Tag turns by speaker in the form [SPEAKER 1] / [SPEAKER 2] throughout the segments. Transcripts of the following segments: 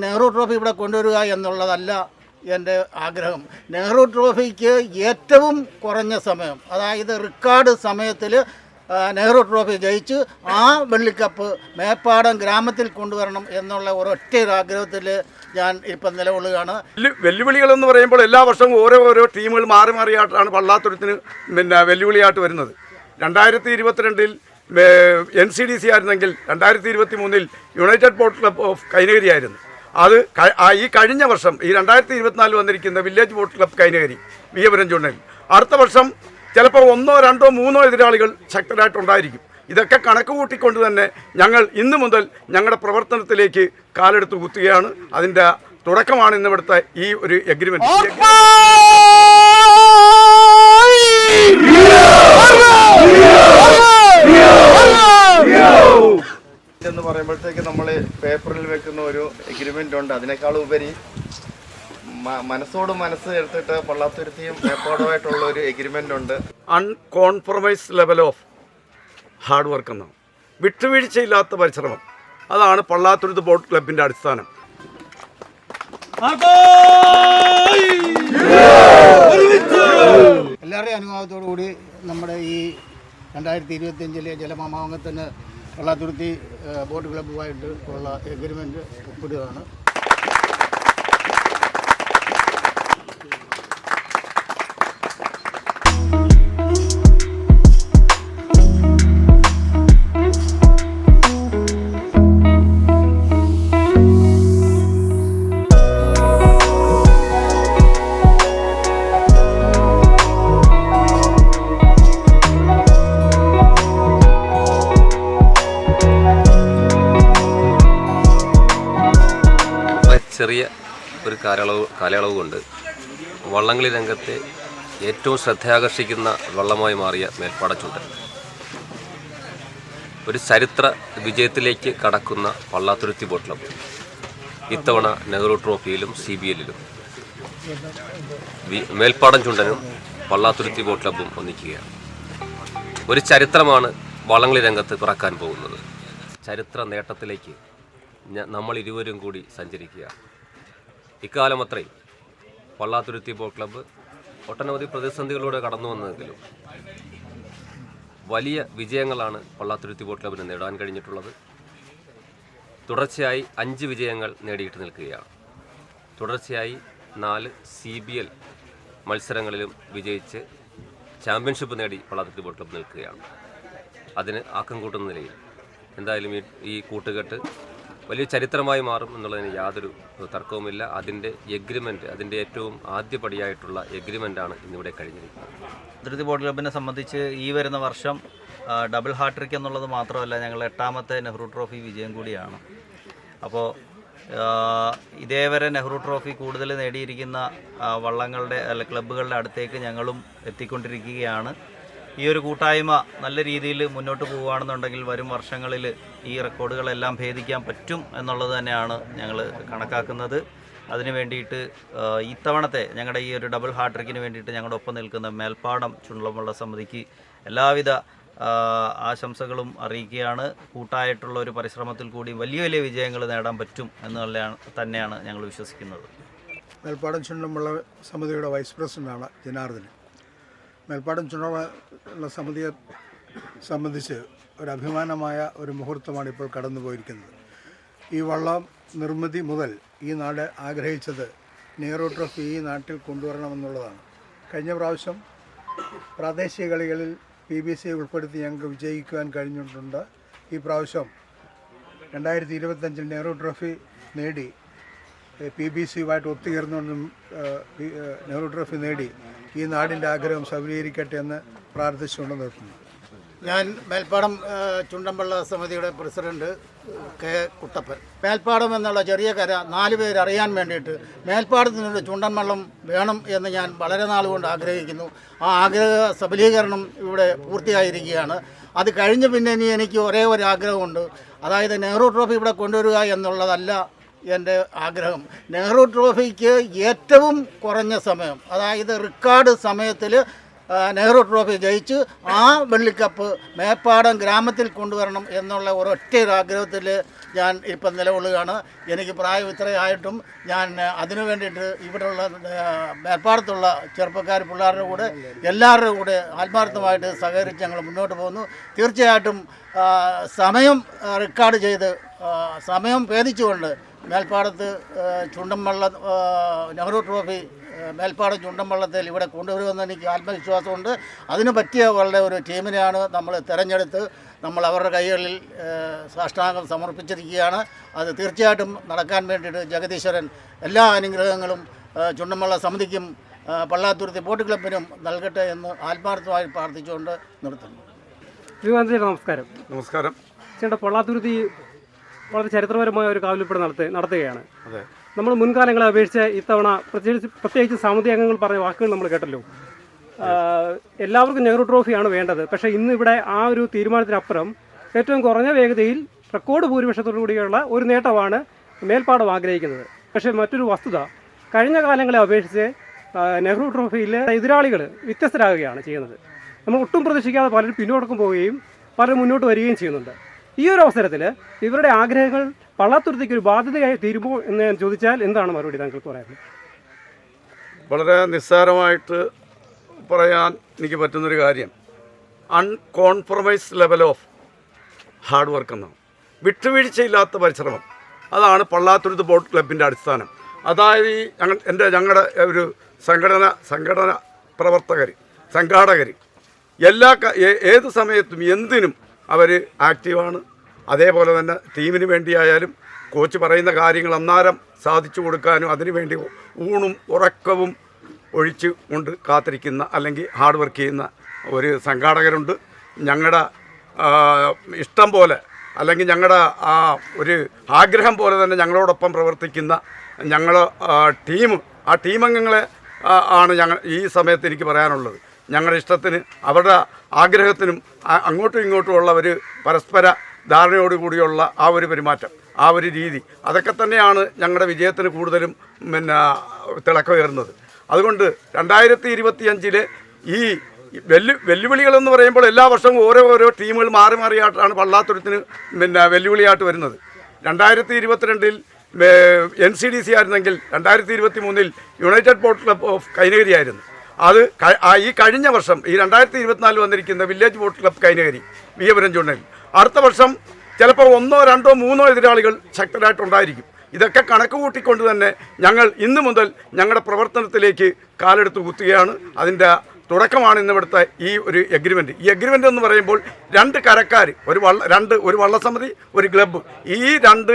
[SPEAKER 1] Nehru trophy ഇവിടെ കൊണ്ടുവരിക എന്നുള്ളതല്ല എന്റെ ആഗ്രഹം. നെഹ്റു ട്രോഫിക്ക് ഏറ്റവും കുറഞ്ഞ സമയം അതായത് റെക്കോർഡ് സമയത്തിൽ നെഹ്റു ട്രോഫി ജയിച്ച് ആ വെള്ളിക്കപ്പ് മേപ്പാടം ഗ്രാമത്തിൽ കൊണ്ടുവരണം എന്നുള്ള ഒരൊറ്റ ഒരു ആഗ്രഹത്തിൽ ഞാൻ ഇപ്പം നിലകൊള്ളുകയാണ്.
[SPEAKER 2] വെല്ലു- വെല്ലുവിളികളെന്ന് പറയുമ്പോൾ എല്ലാ വർഷവും ഓരോ ഓരോ ടീമുകൾ മാറി മാറിയായിട്ടാണ് പള്ളാത്തുരത്തിന് പിന്നെ വെല്ലുവിളിയായിട്ട് വരുന്നത്. രണ്ടായിരത്തി ഇരുപത്തിരണ്ടിൽ എൻ സി ഡി സി ആയിരുന്നെങ്കിൽ രണ്ടായിരത്തി ഇരുപത്തി മൂന്നിൽ united boat club of Kainakary ആയിരുന്നു. അത് ഈ കഴിഞ്ഞ വർഷം ഈ രണ്ടായിരത്തി ഇരുപത്തിനാലിൽ വന്നിരിക്കുന്ന village boat club Kainakary Viyapuram Chundan അടുത്ത വർഷം ചിലപ്പോൾ ഒന്നോ രണ്ടോ മൂന്നോ എതിരാളികൾ ശക്തരായിട്ടുണ്ടായിരിക്കും. ഇതൊക്കെ കണക്ക് കൂട്ടിക്കൊണ്ട് തന്നെ ഞങ്ങൾ ഇന്നു മുതൽ ഞങ്ങളുടെ പ്രവർത്തനത്തിലേക്ക് കാലെടുത്ത് കുത്തുകയാണ്. അതിന്റെ തുടക്കമാണ് ഇന്ന് ഇവിടുത്തെ ഈ ഒരു എഗ്രിമെന്റ്
[SPEAKER 3] എന്ന് പറയുമ്പോഴത്തേക്ക് നമ്മൾ പേപ്പറിൽ വെക്കുന്ന ഒരു എഗ്രിമെന്റ് ഉണ്ട്. അതിനേക്കാൾ ഉപരി മനസ്സോട് മനസ്സ് എടുത്തിട്ട് പള്ളാത്തുരുത്തിയും മേപ്പാടുമായിട്ടുള്ള ഒരു എഗ്രിമെന്റ് ഉണ്ട്.
[SPEAKER 2] Uncompromise level of hard work എന്നാണ് വിട്ടുവീഴ്ചയില്ലാത്ത പരിശ്രമം. അതാണ് പള്ളാത്തുരുത്ത് ബോട്ട് ക്ലബിന്റെ അടിസ്ഥാനം.
[SPEAKER 1] എല്ലാവരുടെയും അനുഭവത്തോടു കൂടി നമ്മുടെ ഈ രണ്ടായിരത്തി ഇരുപത്തിയഞ്ചിലെ ജലമാമാങ്കത്തിന് വെള്ളാത്തുരുത്തി ഏഹ്, ബോട്ട് ക്ലബ്ബുമായിട്ട് ഉള്ള എഗ്രിമെന്റ് ഒപ്പിടുകയാണ്.
[SPEAKER 4] ചെറിയ ഒരു കാലയളവ് കാലയളവ് കൊണ്ട് വള്ളംകളി രംഗത്തെ ഏറ്റവും ശ്രദ്ധയാകർഷിക്കുന്ന വള്ളമായി മാറിയ മേൽപ്പാടച്ചുണ്ടൻ ഒരു ചരിത്ര വിജയത്തിലേക്ക് കടക്കുന്ന പള്ളാത്തുരുത്തി ബോട്ട് ഇത്തവണ നെഹ്റു ട്രോഫിയിലും സി ബി എല്ലിലും. മേൽപ്പാടം ചുണ്ടനും പള്ളാത്തുരുത്തി ബോട്ട് ഒന്നിക്കുകയാണ്. ഒരു ചരിത്രമാണ് വള്ളംകളി രംഗത്ത് പിറക്കാൻ പോകുന്നത്. ചരിത്ര നേട്ടത്തിലേക്ക് നമ്മൾ ഇരുവരും കൂടി സഞ്ചരിക്കുക ഇക്കാലം അത്രയും പള്ളാത്തുരുത്തി ബോട്ട് ക്ലബ്ബ് ഒട്ടനവധി പ്രതിസന്ധികളിലൂടെ കടന്നു വന്നതെങ്കിലും വലിയ വിജയങ്ങളാണ് പള്ളാത്തുരുത്തി ബോട്ട് ക്ലബ്ബിന് നേടാൻ കഴിഞ്ഞിട്ടുള്ളത്. തുടർച്ചയായി അഞ്ച് വിജയങ്ങൾ നേടിയിട്ട് നിൽക്കുകയാണ്. തുടർച്ചയായി നാല് സി ബി എൽ മത്സരങ്ങളിലും വിജയിച്ച് ചാമ്പ്യൻഷിപ്പ് നേടി പള്ളാത്തുരുത്തി ബോട്ട് ക്ലബ്ബ് നിൽക്കുകയാണ്. അതിന് ആക്കം കൂട്ടുന്ന നിലയിൽ എന്തായാലും ഈ കൂട്ടുകെട്ട് വലിയ ചരിത്രമായി മാറും എന്നുള്ളതിന് യാതൊരു തർക്കവുമില്ല. അതിന്റെ എഗ്രിമെന്റ് അതിന്റെ ഏറ്റവും ആദ്യപടിയായിട്ടുള്ള എഗ്രിമെന്റാണ് ഇന്നിവിടെ കഴിഞ്ഞിരിക്കുന്നത്.
[SPEAKER 5] അതിർത്തി ബോർഡ് ക്ലബിനെ സംബന്ധിച്ച് ഈ വരുന്ന വർഷം ഡബിൾ ഹാട്രിക് എന്നുള്ളത് മാത്രമല്ല ഞങ്ങൾ എട്ടാമത്തെ നെഹ്റു ട്രോഫി വിജയം കൂടിയാണ്. അപ്പോൾ ഇതേവരെ നെഹ്റു ട്രോഫി കൂടുതൽ നേടിയിരിക്കുന്ന വള്ളങ്ങളുടെ അല്ല ക്ലബ്ബുകളുടെ അടുത്തേക്ക് ഞങ്ങളും എത്തിക്കൊണ്ടിരിക്കുകയാണ്. ഈ ഒരു കൂട്ടായ്മ നല്ല രീതിയിൽ മുന്നോട്ട് പോവുകയാണെന്നുണ്ടെങ്കിൽ വരും വർഷങ്ങളിൽ ഈ റെക്കോർഡുകളെല്ലാം ഭേദിക്കാൻ പറ്റും എന്നുള്ളത് തന്നെയാണ് ഞങ്ങൾ കണക്കാക്കുന്നത്. അതിനു വേണ്ടിയിട്ട് ഇത്തവണത്തെ ഞങ്ങളുടെ ഈ ഒരു ഡബിൾ ഹാട്രിക്കിന് വേണ്ടിയിട്ട് ഞങ്ങളുടെ ഒപ്പം നിൽക്കുന്ന മേൽപ്പാടം ചുണ്ടമുള്ള സമിതിക്ക് എല്ലാവിധ ആശംസകളും അറിയിക്കുകയാണ്. കൂട്ടായിട്ടുള്ള ഒരു പരിശ്രമത്തിൽ കൂടി വലിയ വലിയ വിജയങ്ങൾ നേടാൻ പറ്റും എന്നുള്ളതാണ് തന്നെയാണ് ഞങ്ങൾ വിശ്വസിക്കുന്നത്.
[SPEAKER 6] മേൽപ്പാടം ചുണ്ടമുള്ള സമിതിയുടെ വൈസ് പ്രസിഡന്റാണ് ജനാർദ്ദനൻ. മേൽപ്പാടം ചുണ്ടുള്ള സമിതിയെ സംബന്ധിച്ച് ഒരു അഭിമാനമായ ഒരു മുഹൂർത്തമാണ് ഇപ്പോൾ കടന്നുപോയിരിക്കുന്നത്. ഈ വള്ളം നിർമ്മിതി മുതൽ ഈ നാട് ആഗ്രഹിച്ചത് നെഹ്റു ട്രോഫി ഈ നാട്ടിൽ കൊണ്ടുവരണമെന്നുള്ളതാണ്. കഴിഞ്ഞ പ്രാവശ്യം പ്രാദേശിക കളികളിൽ പി ബി സി ഉൾപ്പെടുത്തി ഞങ്ങൾക്ക് വിജയിക്കുവാൻ കഴിഞ്ഞിട്ടുണ്ട്. ഈ പ്രാവശ്യം രണ്ടായിരത്തി ഇരുപത്തഞ്ചിൽ നെഹ്റു ട്രോഫി നേടി പി ബി സിയുമായിട്ട് ഒത്തുചേർന്നുകൊണ്ടും നെഹ്റു ട്രോഫി നേടി. ഈ നാടിന്റെ ആഗ്രഹം സഫലീകരിക്കട്ടെ എന്ന് പ്രാർത്ഥിച്ചുകൊണ്ട് നിർത്തുന്നു.
[SPEAKER 1] ഞാൻ മേൽപ്പാടം ചുണ്ടമ്പള്ള സമിതിയുടെ പ്രസിഡന്റ് കെ കുട്ടപ്പൻ. മേൽപ്പാടം എന്നുള്ള ചെറിയ കര നാല് പേര് അറിയാൻ വേണ്ടിയിട്ട് മേൽപ്പാടത്തിനൊരു ചുണ്ടൻവെള്ളം വേണം എന്ന് ഞാൻ വളരെ നാളുകൊണ്ട് ആഗ്രഹിക്കുന്നു. ആ ആഗ്രഹ സബലീകരണം ഇവിടെ പൂർത്തിയായിരിക്കുകയാണ്. അത് കഴിഞ്ഞ് പിന്നെ ഇനി എനിക്ക് ഒരേ ഒരു ആഗ്രഹമുണ്ട്. അതായത് നെഹ്റു ട്രോഫി ഇവിടെ കൊണ്ടുവരിക എന്നുള്ളതല്ല എന്റെ ആഗ്രഹം. നെഹ്റു ട്രോഫിക്ക് ഏറ്റവും കുറഞ്ഞ സമയം അതായത് റെക്കോർഡ് സമയത്തിൽ നെഹ്റു ട്രോഫി ജയിച്ച് ആ വെള്ളിക്കപ്പ് മേപ്പാടം ഗ്രാമത്തിൽ കൊണ്ടുവരണം എന്നുള്ള ഒരൊറ്റ ഒരു ആഗ്രഹത്തിൽ ഞാൻ ഇപ്പം നിലകൊള്ളുകയാണ്. എനിക്ക് പ്രായം ഇത്രയായിട്ടും ഞാൻ അതിനു വേണ്ടിയിട്ട് ഇവിടെയുള്ള മേപ്പാടത്തുള്ള ചെറുപ്പക്കാർ പിള്ളേരുടെ കൂടെ എല്ലാവരുടെ കൂടെ ആത്മാർത്ഥമായിട്ട് സഹകരിച്ച് ഞങ്ങൾ മുന്നോട്ട് പോകുന്നു. തീർച്ചയായിട്ടും സമയം റെക്കോർഡ് ചെയ്ത് സമയം ഭേദിച്ചുകൊണ്ട് മേൽപ്പാടത്ത് ചുണ്ടം വള്ള നെഹ്റു ട്രോഫി മേൽപ്പാട് മേൽപ്പാടം ചുണ്ടൻവള്ളത്തിൽ ഇവിടെ കൊണ്ടുവരുമെന്ന് എനിക്ക് ആത്മവിശ്വാസമുണ്ട്. അതിന് പറ്റിയ വളരെ ഒരു ടീമിനെയാണ് നമ്മൾ തിരഞ്ഞെടുത്ത് നമ്മൾ അവരുടെ കൈകളിൽ സാഷ്ടാംഗം സമർപ്പിച്ചിരിക്കുകയാണ്. അത് തീർച്ചയായിട്ടും നടക്കാൻ വേണ്ടിയിട്ട് ജഗദീശ്വരൻ എല്ലാ അനുഗ്രഹങ്ങളും ചുണ്ടൻവള്ള സമിതിക്കും പള്ളാത്തുരുത്തി ബോട്ട് ക്ലബിനും നൽകട്ടെ എന്ന് ആത്മാർത്ഥമായി പ്രാർത്ഥിച്ചുകൊണ്ട് നിർത്തുന്നു.
[SPEAKER 7] നമസ്കാരം.
[SPEAKER 2] നമസ്കാരം.
[SPEAKER 7] ചേട്ടാ പൊള്ളാത്തുരുത്തി വളരെ ചരിത്രപരമായ ഒരു കാവലിപ്പട നടത്തി നടത്തുകയാണ്. നമ്മൾ മുൻകാലങ്ങളെ അപേക്ഷിച്ച് ഇത്തവണ പ്രത്യേകിച്ച് പ്രത്യേകിച്ച് സമിതി അംഗങ്ങൾ പറഞ്ഞ വാക്കുകൾ നമ്മൾ കേട്ടല്ലോ. എല്ലാവർക്കും നെഹ്റു ട്രോഫിയാണ് വേണ്ടത്. പക്ഷേ ഇന്ന് ഇവിടെ ആ ഒരു തീരുമാനത്തിനപ്പുറം ഏറ്റവും കുറഞ്ഞ വേഗതയിൽ റെക്കോർഡ് ഭൂരിപക്ഷത്തോടു കൂടിയുള്ള ഒരു നേട്ടമാണ് മേൽപ്പാടം ആഗ്രഹിക്കുന്നത്. പക്ഷേ മറ്റൊരു വസ്തുത കഴിഞ്ഞ കാലങ്ങളെ അപേക്ഷിച്ച് നെഹ്റു ട്രോഫിയിലെ എതിരാളികൾ വ്യത്യസ്തരാകുകയാണ് ചെയ്യുന്നത്. നമ്മൾ ഒട്ടും പ്രതീക്ഷിക്കാതെ പലരും പിന്നോടക്കം പോവുകയും പലരും മുന്നോട്ട് വരികയും ചെയ്യുന്നുണ്ട്. ഈ ഒരു അവസരത്തിൽ ഇവരുടെ ആഗ്രഹങ്ങൾ പള്ളാത്തുരുത്തിക്ക് ഒരു ബാധ്യതയായി തീരുമോ എന്ന് ഞാൻ ചോദിച്ചാൽ എന്താണ് മറുപടി താങ്കൾക്ക് പറയുന്നത്
[SPEAKER 2] വളരെ നിസ്സാരമായിട്ട് പറയാൻ എനിക്ക് പറ്റുന്നൊരു കാര്യം. Uncompromise level of hard work എന്നാണ്. വിട്ടുവീഴ്ചയില്ലാത്ത പരിശ്രമം. അതാണ് പള്ളാത്തുരുത്ത് ബോട്ട് ക്ലബിന്റെ അടിസ്ഥാനം. അതായത് ഈ ഞങ്ങൾ എന്റെ ഞങ്ങളുടെ ഒരു സംഘടന സംഘടന പ്രവർത്തകർ സംഘാടകർ എല്ലാ ഏത് സമയത്തും എന്തിനും അവർ ആക്റ്റീവാണ്. അതേപോലെ തന്നെ ടീമിന് വേണ്ടിയായാലും കോച്ച് പറയുന്ന കാര്യങ്ങൾ അന്നാരം സാധിച്ചു കൊടുക്കാനും അതിനുവേണ്ടി ഊണും ഉറക്കവും ഒഴിച്ച് കൊണ്ട് കാത്തിരിക്കുന്ന അല്ലെങ്കിൽ ഹാർഡ് വർക്ക് ചെയ്യുന്ന ഒരു സംഘാടകരുണ്ട്. ഞങ്ങളുടെ ഇഷ്ടം പോലെ അല്ലെങ്കിൽ ഞങ്ങളുടെ ആ ഒരു ആഗ്രഹം പോലെ തന്നെ ഞങ്ങളോടൊപ്പം പ്രവർത്തിക്കുന്ന ഞങ്ങൾ ടീം ആ ടീം അംഗങ്ങളെ ആണ് ഞങ്ങൾ ഈ സമയത്ത് എനിക്ക് പറയാനുള്ളത്. ഞങ്ങളുടെ ഇഷ്ടത്തിന് അവരുടെ ആഗ്രഹത്തിനും അങ്ങോട്ടും ഇങ്ങോട്ടും ഉള്ള ഒരു പരസ്പര ധാരണയോടുകൂടിയുള്ള ആ ഒരു പെരുമാറ്റം ആ ഒരു രീതി. അതൊക്കെ തന്നെയാണ് ഞങ്ങളുടെ വിജയത്തിന് കൂടുതലും പിന്നെ തിളക്കമേറുന്നത് അതുകൊണ്ട് രണ്ടായിരത്തി ഇരുപത്തിയഞ്ചിലെ ഈ വെല്ലു വെല്ലുവിളികളെന്ന് പറയുമ്പോൾ എല്ലാ വർഷവും ഓരോ ഓരോ ടീമുകൾ മാറി മാറിയായിട്ടാണ് പള്ളാത്തുരത്തിന് പിന്നെ വെല്ലുവിളിയായിട്ട് വരുന്നത്. രണ്ടായിരത്തി ഇരുപത്തിരണ്ടിൽ എൻ സി ഡി സി ആയിരുന്നെങ്കിൽ രണ്ടായിരത്തി ഇരുപത്തി മൂന്നിൽ united boat club of Kainakary ആയിരുന്നു അത് ഈ കഴിഞ്ഞ വർഷം ഈ രണ്ടായിരത്തി ഇരുപത്തിനാലിൽ വന്നിരിക്കുന്ന village boat club Kainakary Viyapuram ചുണ്ടനിൽ അടുത്ത വർഷം ചിലപ്പോൾ ഒന്നോ രണ്ടോ മൂന്നോ എതിരാളികൾ ശക്തരായിട്ടുണ്ടായിരിക്കും. ഇതൊക്കെ കണക്ക് കൂട്ടിക്കൊണ്ട് തന്നെ ഞങ്ങൾ ഇന്നു മുതൽ ഞങ്ങളുടെ പ്രവർത്തനത്തിലേക്ക് കാലെടുത്ത് കുത്തുകയാണ്. അതിന്റെ തുടക്കമാണ് ഇന്നിവിടുത്തെ ഈ ഒരു എഗ്രിമെന്റ് ഈ എഗ്രിമെന്റ് എന്ന് പറയുമ്പോൾ രണ്ട് കരക്കാർ ഒരു വള്ള രണ്ട് ഒരു വള്ളസമിതി ഒരു ക്ലബ്ബ് ഈ രണ്ട്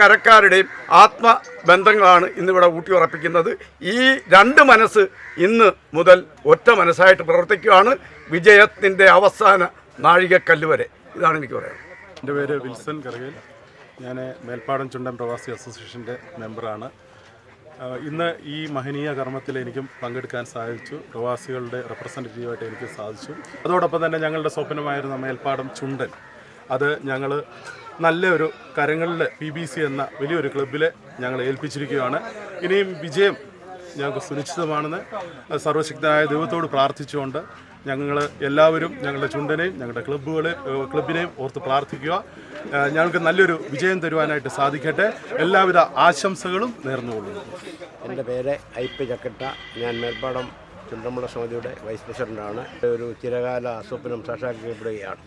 [SPEAKER 2] കരക്കാരുടെയും ആത്മബന്ധങ്ങളാണ് ഇന്നിവിടെ ഊട്ടിയുറപ്പിക്കുന്നത്. ഈ രണ്ട് മനസ്സ് ഇന്ന് മുതൽ ഒറ്റ മനസ്സായിട്ട് പ്രവർത്തിക്കുകയാണ്. വിജയത്തിന്റെ അവസാന നാഴികക്കല്ല് വരെ. ഇതാണ് എനിക്ക് പറയാനുള്ളത്.
[SPEAKER 8] എന്റെ പേര് വിൽസൺ കറുകൽ ഞാൻ മേൽപ്പാടം ചുണ്ടൻ പ്രവാസി അസോസിയേഷന്റെ മെമ്പറാണ്. ഇന്ന് ഈ മഹനീയ കർമ്മത്തിൽ എനിക്കും പങ്കെടുക്കാൻ സാധിച്ചു. പ്രവാസികളുടെ റെപ്രസെന്റേറ്റീവായിട്ട് എനിക്ക് സാധിച്ചു. അതോടൊപ്പം തന്നെ ഞങ്ങളുടെ സ്വപ്നമായിരുന്ന മേൽപ്പാടം ചുണ്ടൻ. അത് ഞങ്ങൾ നല്ലൊരു കരങ്ങളിൽ പി ബി സി എന്ന വലിയൊരു ക്ലബിൽ ഞങ്ങൾ ഏൽപ്പിച്ചിരിക്കുകയാണ്. ഇനിയും വിജയം ഞങ്ങൾക്ക് സുനിശ്ചിതമാണെന്ന് സർവശക്തനായ ദൈവത്തോട് പ്രാർത്ഥിച്ചുകൊണ്ട് ഞങ്ങൾ എല്ലാവരും ഞങ്ങളുടെ ചുണ്ടനെയും ഞങ്ങളുടെ ക്ലബ്ബുകളെ ക്ലബിനെയും ഓർത്ത് പ്രാർത്ഥിക്കുക. ഞങ്ങൾക്ക് നല്ലൊരു വിജയം തരുവാനായിട്ട് സാധിക്കട്ടെ. എല്ലാവിധ ആശംസകളും നേർന്നുകൊള്ളുന്നു.
[SPEAKER 9] എന്റെ പേര് ഐ പി ചക്കട്ട. ഞാൻ മേൽപ്പാടം ചുണ്ടമ്പുള സമിതിയുടെ വൈസ് പ്രസിഡന്റാണ് ഒരു ചിരകാല സ്വപ്നം സാക്ഷാത്കരിക്കപ്പെടുകയാണ്.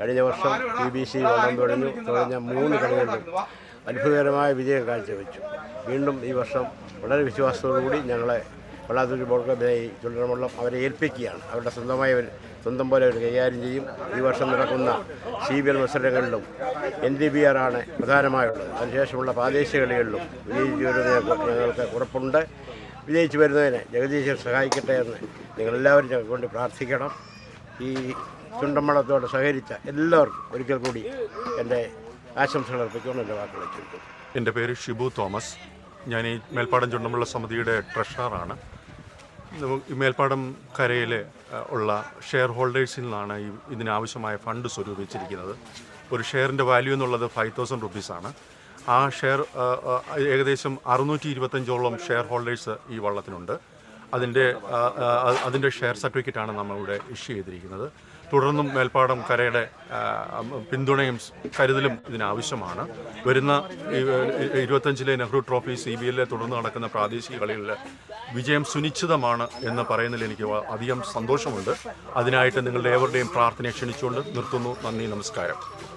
[SPEAKER 9] കഴിഞ്ഞ വർഷം പി ബി സി വള്ളം തുടങ്ങി. തുടങ്ങിയ മൂന്ന് കളികളിലും അത്ഭുതകരമായ വിജയം കാഴ്ചവെച്ചു. വീണ്ടും ഈ വർഷം വളരെ വിശ്വാസത്തോടുകൂടി ഞങ്ങളെ വള്ളാത്തൂർ ബോർഡിനെതിരായി ചുണ്ടനമുള്ള അവരെ ഏൽപ്പിക്കുകയാണ്. അവരുടെ സ്വന്തമായ സ്വന്തം പോലെ അവർ കൈകാര്യം ചെയ്യും. ഈ വർഷം നടക്കുന്ന സി ബി എൽ മത്സരങ്ങളിലും എൻ ഡി ബി ആർ ആണ് പ്രധാനമായുള്ളത്. അതിനുശേഷമുള്ള പ്രാദേശിക കളികളിലും വിജയിച്ചു വരുന്ന ഞങ്ങൾക്ക് ഉറപ്പുണ്ട്. വിജയിച്ചു വരുന്നതിന് ജഗദീശ്വർ സഹായിക്കട്ടെ എന്ന് നിങ്ങളെല്ലാവരും ഞങ്ങൾക്ക് വേണ്ടി പ്രാർത്ഥിക്കണം. ഈ ചുണ്ടമ്പളത്തോട് സഹകരിച്ച എല്ലാവർക്കും ഒരിക്കൽ കൂടി എന്റെ ആശംസകൾ അർപ്പിച്ചുകൊണ്ട് എന്റെ വാക്കുകൾ
[SPEAKER 8] എന്റെ പേര് ഷിബു തോമസ്. ഞാൻ ഈ മേൽപ്പാടം ചുണ്ടമ്പുള്ള സമിതിയുടെ ട്രഷറാണ്. മേൽപ്പാടം കരയിൽ ഉള്ള ഷെയർ ഹോൾഡേഴ്സിൽ നിന്നാണ് ഈ ഇതിനാവശ്യമായ ഫണ്ട് സ്വരൂപിച്ചിരിക്കുന്നത്. ഒരു ഷെയറിന്റെ വാല്യൂ എന്നുള്ളത് ഫൈവ് തൗസൻഡ് റുപ്പീസാണ് ആ ഷെയർ ഏകദേശം അറുന്നൂറ്റി ഇരുപത്തഞ്ചോളം ഷെയർ ഹോൾഡേഴ്സ് ഈ വള്ളത്തിനുണ്ട് അതിന്റെ അതിന്റെ ഷെയർ സർട്ടിഫിക്കറ്റാണ് നമ്മളിവിടെ ഇഷ്യൂ ചെയ്തിരിക്കുന്നത്. തുടർന്നും മേൽപ്പാടം കരയുടെ പിന്തുണയും കരുതലും ഇതിനാവശ്യമാണ്. വരുന്ന ഇരുപത്തഞ്ചിലെ നെഹ്റു ട്രോഫി സി ബി എല്ലിലെ തുടർന്ന് നടക്കുന്ന പ്രാദേശിക കളികളിൽ വിജയം സുനിശ്ചിതമാണ് എന്ന് പറയുന്നതിൽ എനിക്ക് അധികം സന്തോഷമുണ്ട്. അതിനായിട്ട് നിങ്ങളുടെ ഏവരുടെയും പ്രാർത്ഥനയെ ക്ഷണിച്ചുകൊണ്ട് നിർത്തുന്നു. നന്ദി നമസ്കാരം.